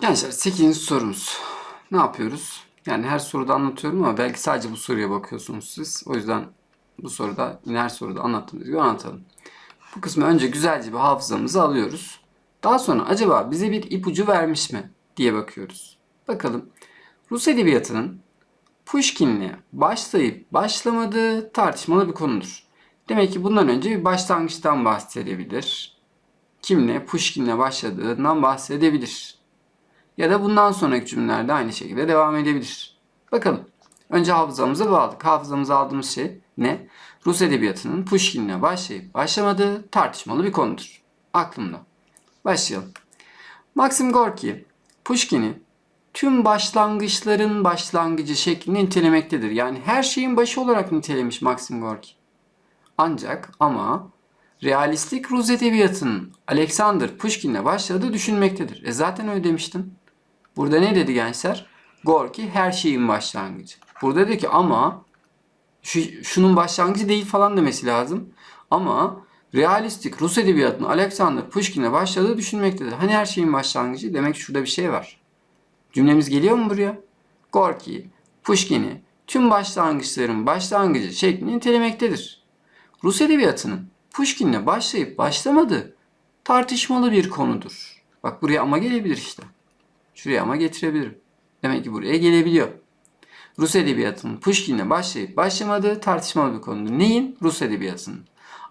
Gençler 8. sorumuz. Ne yapıyoruz? Yani her soruda anlatıyorum ama belki sadece bu soruya bakıyorsunuz siz. O yüzden bu soruda yine her soruda anlattığımız gibi anlatalım. Bu kısmı önce güzelce bir hafızamızı alıyoruz. Daha sonra acaba bize bir ipucu vermiş mi diye bakıyoruz. Bakalım. Rus edebiyatının Pushkin'le başlayıp başlamadığı tartışmalı bir konudur. Demek ki bundan önce bir başlangıçtan bahsedebilir. Kimle, Pushkin'le başladığından bahsedebilir. Ya da bundan sonraki cümlelerde aynı şekilde devam edebilir. Bakalım. Önce hafızamıza bağladık. Hafızamıza aldığımız şey ne? Rus edebiyatının Pushkin'le başlayıp başlamadığı tartışmalı bir konudur. Aklımda. Başlayalım. Maxim Gorki, Pushkin'i tüm başlangıçların başlangıcı şeklinde nitelemektedir. Yani her şeyin başı olarak nitelemiş Maxim Gorki. Ancak ama realistik Rus edebiyatının Alexander Pushkin'le başladığı düşünmektedir. E zaten öyle demiştim. Burada ne dedi gençler? Gorki her şeyin başlangıcı. Burada dedi ki ama şu, şunun başlangıcı değil falan demesi lazım. Ama realistik Rus edebiyatının Alexander Pushkin'le başladığı düşünmektedir. Hani her şeyin başlangıcı? Demek ki şurada bir şey var. Cümlemiz geliyor mu buraya? Gorki, Pushkin'i tüm başlangıçların başlangıcı şeklinde nitelemektedir. Rus edebiyatının Pushkin'le başlayıp başlamadığı tartışmalı bir konudur. Bak buraya ama gelebilir işte. Şuraya ama getirebilirim. Demek ki buraya gelebiliyor. Rus edebiyatının Pushkin'le başlayıp başlamadığı tartışmalı bir konudur. Neyin? Rus edebiyatının.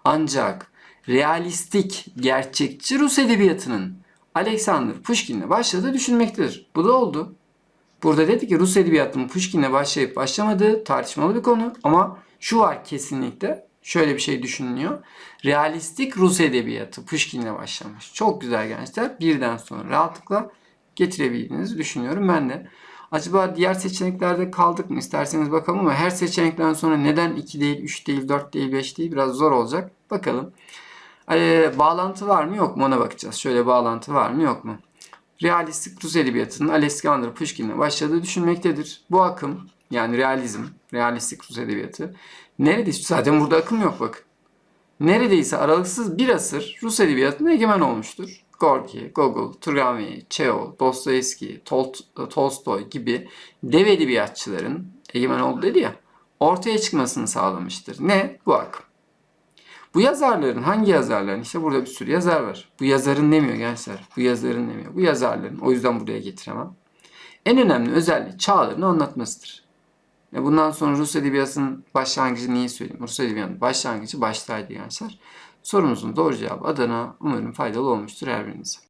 Ancak realistik, gerçekçi Rus edebiyatının Alexander Pushkin'le başladığı düşünmektedir. Bu da oldu. Burada dedi ki Rus edebiyatının Pushkin'le başlayıp başlamadığı tartışmalı bir konu ama şu var kesinlikle şöyle bir şey düşünülüyor. Realistik Rus edebiyatı Pushkin'le başlamış. Çok güzel gençler. Birden sonra rahatlıkla getirebildiğinizi düşünüyorum ben de. Acaba diğer seçeneklerde kaldık mı isterseniz bakalım ama her seçenekten sonra neden 2 değil, 3 değil, 4 değil, 5 değil biraz zor olacak. Bakalım. Ee, bağlantı var mı yok mu ona bakacağız. Şöyle bağlantı var mı yok mu? Realistik Rus edebiyatının Alexander Pushkin'le başladığı düşünmektedir. Bu akım yani realizm, realistik Rus edebiyatı neredeyse zaten burada akım yok bakın. Neredeyse aralıksız bir asır Rus edebiyatında egemen olmuştur. Gorki, Gogol, Turgenev, Çehov, Dostoyevski, Tol- Tolstoy gibi dev edebiyatçıların egemen oldu dedi ya ortaya çıkmasını sağlamıştır. Ne? Bu akım. Bu yazarların hangi yazarların? İşte burada bir sürü yazar var. Bu yazarın demiyor gençler. Bu yazarın demiyor. Bu yazarların. O yüzden buraya getiremem. En önemli özelliği çağlarını anlatmasıdır. Ya bundan sonra Rus edebiyatının başlangıcı niye söyleyeyim? Rus edebiyatının başlangıcı baştaydı gençler. Sorumuzun doğru cevabı Adana. Umarım faydalı olmuştur her birinize.